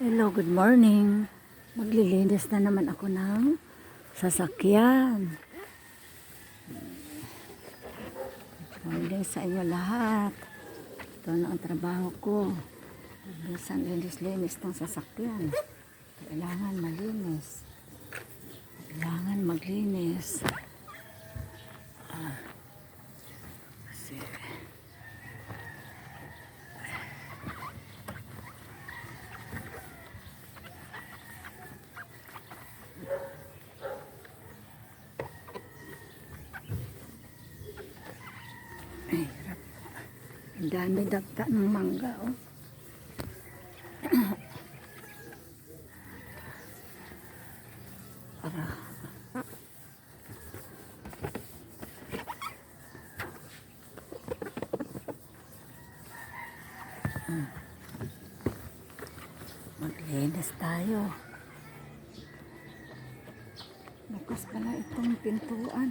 Hello, good morning. Maglilinis na naman ako ng sasakyan. Good sa inyo lahat. Ito na ang trabaho ko. Minsan linis-linis ng sasakyan. Kailangan malinis. Kailangan maglinis. Ay, hirap. Ang dami dagta ng mangga, oh. Para. Hmm. Maglinis tayo. Bukas pala itong pintuan.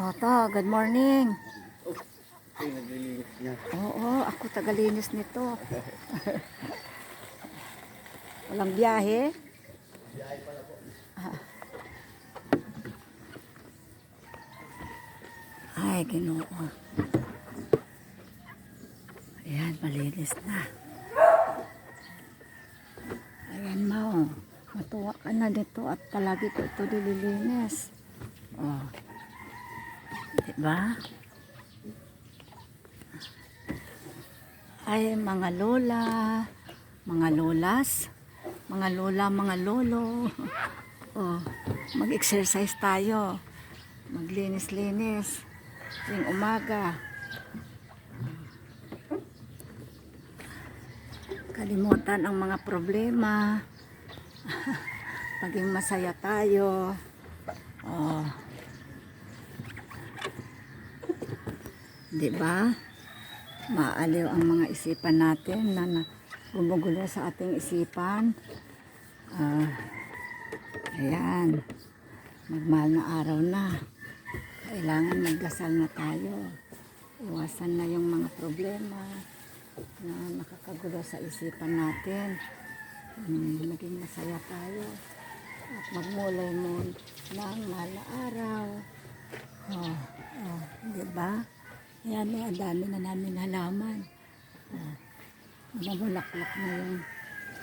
Oto, good morning. Ay, niya. Oo, ako tagalinis nito. Walang biyahe? Ah. Ay, ginoo. Ayan, malinis na. Ayan, Mao. Matuwa ka na dito at palagi ko ito nililinis. Oh. Diba? ay mga lola, mga lolas, mga lola, mga lolo. Oh, mag-exercise tayo. Maglinis-linis. Yung umaga. Kalimutan ang mga problema. Paging masaya tayo. Oh. 'Di ba? maaliw ang mga isipan natin na, na gumugulo sa ating isipan. Ah, ayan, magmahal na araw na. Kailangan magdasal na tayo. Iwasan na yung mga problema na nakakagulo sa isipan natin. Hmm, maging masaya tayo. At magmulay mo ng mahal na araw. Oh, oh, di ba? Ayan, ang dami na namin halaman. Ah, namulaklak na yung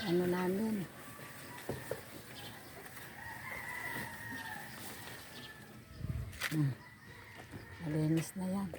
ano namin. Hmm. Malinis na yan.